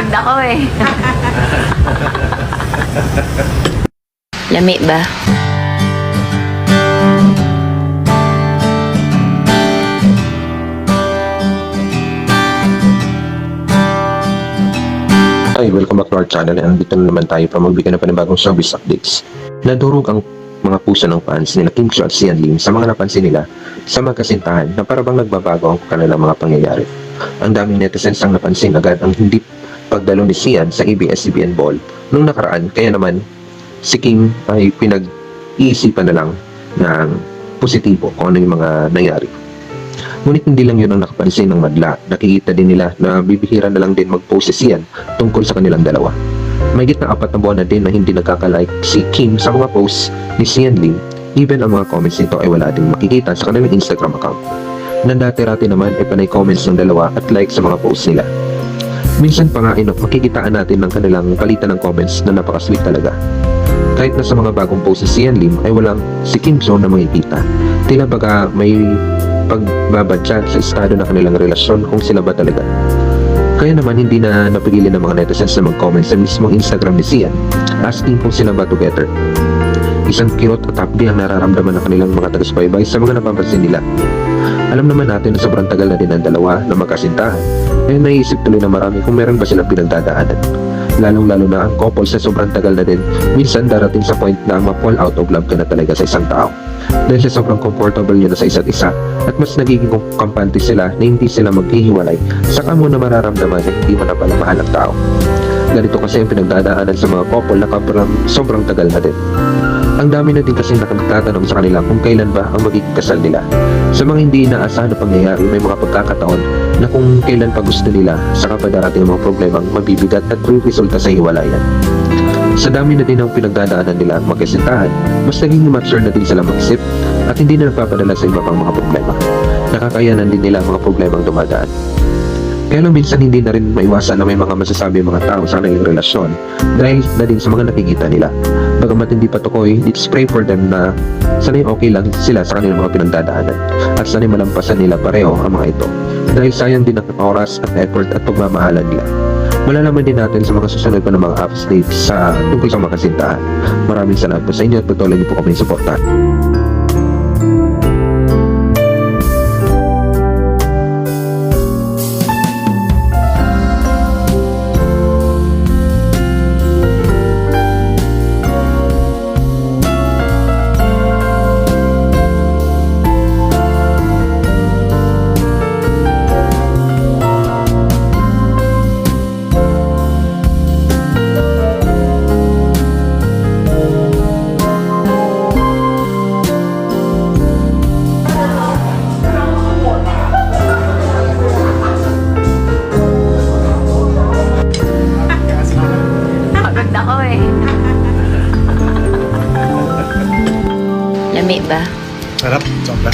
Pagod ako eh. Lami ba? Hi, welcome back to our channel and dito na naman tayo para magbigay ng panibagong service updates. Nadurog ang mga puso ng fans nila Kim Chiu at Sian Lim sa mga napansin nila sa magkasintahan na parabang nagbabago ang kanilang mga pangyayari. Ang daming netizens ang napansin agad ang hindi pagdalo ni Sian sa ABS-CBN Ball nung nakaraan kaya naman si Kim ay pinag-iisipan na lang ng positibo kung ano yung mga nangyari. Ngunit hindi lang yun ang nakapansin ng madla. Nakikita din nila na bibihira na lang din mag-post si Sian tungkol sa kanilang dalawa. May na apat na buwan na din na hindi nagkakalike si Kim sa mga posts ni Sian Lim. Even ang mga comments nito ay wala din makikita sa kanilang Instagram account. Nandati-rati naman ay panay comments ng dalawa at like sa mga posts nila. Minsan pa nga ino, makikitaan natin ng kanilang palitan ng comments na napaka-sweet talaga. Kahit na sa mga bagong posts ni Sian Lim ay walang si Kim Jong na makikita. Tila baga may pagbabadya sa estado ng kanilang relasyon kung sila ba talaga. Kaya naman hindi na napigilan ng mga netizens na mag-comment sa mismong Instagram ni Sian asking kung sila ba together. Isang kirot at updi ang nararamdaman ng kanilang mga taga-subaybay sa mga napapansin nila. Alam naman natin na sobrang tagal na din ang dalawa na magkasintahan kaya naisip tuloy na marami kung meron ba silang pinagdadaanan. Lalong-lalo na ang couple sa sobrang tagal na din, minsan darating sa point na ma-fall out of love ka na talaga sa isang tao. Dahil sa sobrang comfortable nyo na sa isa't isa at mas nagiging kampante sila na hindi sila maghihiwalay, saka mo na mararamdaman na hindi mo na pala mahal ang tao. Ganito kasi ang pinagdadaanan sa mga couple na sobrang tagal na din. Ang dami na din kasi nakagtatanong sa kanila kung kailan ba ang magiging kasal nila. Sa mga hindi inaasahan na pangyayari, may mga pagkakataon na kung kailan pa gusto nila, saka pa darating ang mga problemang mabibigat at resulta sa hiwalayan. Sa dami na din ang pinagdadaanan nila at magkasintahan, mas naging mature na din sila mag-isip at hindi na nagpapadala sa iba pang mga problema. Nakakayanan din nila ang mga problemang dumadaan. Kaya lang minsan hindi na rin maiwasan na may mga masasabi ang mga tao sa kanilang relasyon dahil na din sa mga nakikita nila. Bagamat hindi pa tukoy, let's pray for them na sana'y okay lang sila sa kanilang mga pinagdadaanan at sana'y malampasan nila pareho ang mga ito. Dahil sayang din ang oras at effort at pagmamahalan nila. Malalaman din natin sa mga susunod pa ng mga updates sa tungkol sa makasintahan. Maraming salamat po sa inyo at patuloy niyo po kami suportahan. Lami ba? Sarap, sobra.